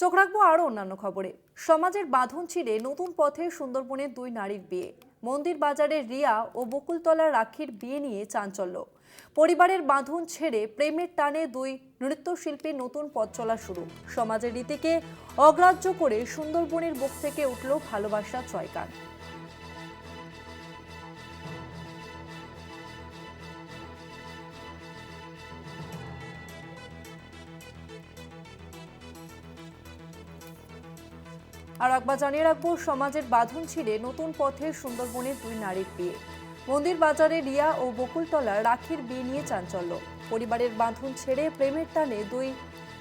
চোখ রাখব আরও অন্যান্য খবরে। সমাজের বাঁধন ছিঁড়ে নতুন পথে সুন্দরবনের দুই নারীর বিয়ে। মন্দির বাজারে রিয়া ও বকুলতলা রাখির বিয়ে নিয়ে চাঞ্চল্য। পরিবারের বাঁধন ছেড়ে প্রেমের টানে দুই নৃত্যশিল্পী নতুন পথ চলা শুরু। সমাজের রীতিকে অগ্রাহ্য করে সুন্দরবনের বুক থেকে উঠল ভালোবাসা জয়গান আর একবার জানিয়ে রাখব, সমাজের বাঁধন ছিঁড়ে নতুন পথে সুন্দরবনের দুই নারীর বিয়ে। মন্দির বাজারে রিয়া ও বকুলতলা রাখির বিয়ে নিয়ে চাঞ্চল্য। পরিবারের বাঁধন ছেড়ে প্রেমের টানে দুই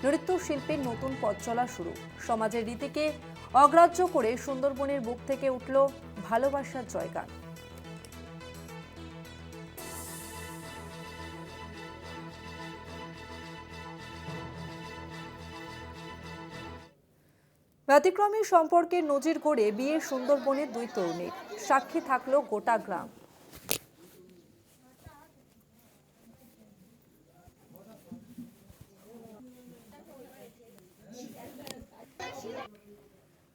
নৃত্যশিল্পীর নতুন পথ চলা শুরু। সমাজের রীতিকে অগ্রাহ্য করে সুন্দরবনের বুক থেকে উঠল ভালোবাসার জয়গান। ব্যতিক্রমী সম্পর্কের নজির গড়ে বিয়ে সুন্দরবনের দুই তরুণীর সাক্ষী থাকল গোটা গ্রাম।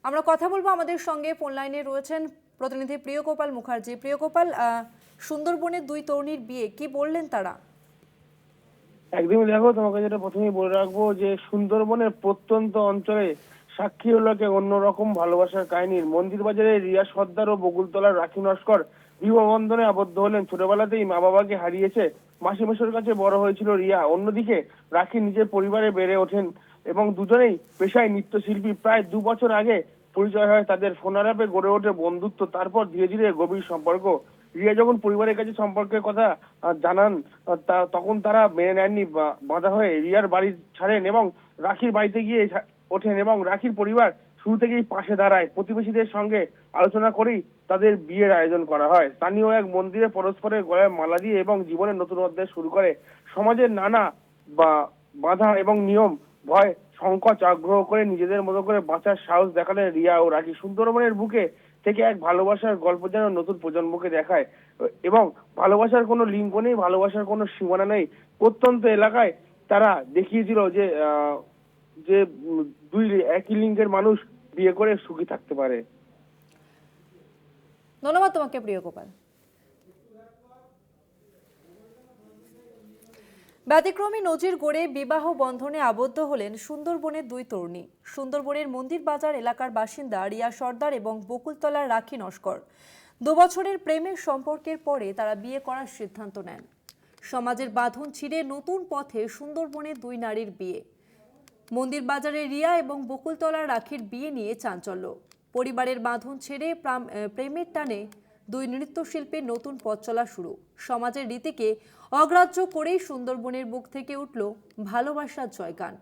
আমরা কথা বলব আমাদের সঙ্গে, ফোন লাইনে রয়েছেন প্রতিনিধি প্রিয়গোপাল মুখার্জি। প্রিয়গোপাল সুন্দরবনের দুই তরুণীর বিয়ে, কি বললেন তারা? একদমই দেখো, তোমাকে যেটা প্রথমেই বলে রাখব যে সুন্দরবনের প্রত্যন্ত অঞ্চলে সাক্ষী হলো এক অন্যরকম ভালোবাসার কাহিনীর মন্দির বাজারে রিয়া সর্দার ও বকুলতলার রাখি নস্কর বিবাহ বন্ধনে আবদ্ধ হলেন। ছোটবেলাতেই মা বাবাকে হারিয়েছে। মাসি মেশোর কাছে বড় হয়েছিল রিয়া। অন্যদিকে রাখি নিজের পরিবারে বেড়ে ওঠেন এবং দুজনেই পেশায় নৃত্যশিল্পী। প্রায় দু বছর আগে পরিচয় হয় তাদের ফোনারাপে গড়ে ওঠে বন্ধুত্ব। তারপর ধীরে ধীরে গভীর সম্পর্ক। রিয়া যখন পরিবারের কাছে সম্পর্কের কথা জানান তখন তারা মেনে নেননি। বাধা হয়ে রিয়ার বাড়ি ছাড়েন এবং রাখির বাড়িতে গিয়ে ওঠেন এবং রাখির পরিবার শুরু থেকেই পাশে দাঁড়ায়। প্রতিবেশীদের সঙ্গে আলোচনা করেই তাদের বিয়ের আয়োজন করা হয়। স্থানীয় এক মন্দিরে পরস্পরের গলায় মালা দিয়ে এবং জীবনের নতুন অধ্যায় শুরু করে। সমাজের নানা বা বাধা এবং নিয়ম, ভয়, সংকোচ আগ্রহ করে নিজেদের মতো করে বাঁচার সাহস দেখালেন রিয়া ও রাখি সুন্দরবনের বুকে থেকে এক ভালোবাসার গল্প যেন নতুন প্রজন্মকে দেখায়। এবং ভালোবাসার কোনো লিঙ্গ নেই, ভালোবাসার কোনো সীমানা নেই। প্রত্যন্ত এলাকায় তারা দেখিয়েছিল যে যে দুই একই লিঙ্গের মানুষ বিয়ে করে সুখী থাকতে পারে। ধন্যবাদ তোমাকে প্রিয়গোপাল ব্যতিক্রমী নজির গড়ে বিবাহ বন্ধনে আবদ্ধ হলেন সুন্দরবনের দুই তরুণী। সুন্দরবনের মন্দির বাজার এলাকার বাসিন্দা রিয়া সর্দার এবং বকুলতলার রাখি নস্কর। দু বছরের প্রেমের সম্পর্কের পরে তারা বিয়ে করার সিদ্ধান্ত নেন। সমাজের বাঁধন ছিঁড়ে নতুন পথে সুন্দরবনের দুই নারীর বিয়ে। মন্দির বাজারে রিয়া এবং বকুলতলা রাখির বিয়ে নিয়ে চাঞ্চল্য। পরিবারের বাঁধন ছেড়ে প্রাম- প্রেমের টানে দুই নৃত্যশিল্পের নতুন পথ চলা শুরু। সমাজের রীতিকে অগ্রাহ্য করেই সুন্দরবনের বুক থেকে উঠল ভালোবাসার জয়গান।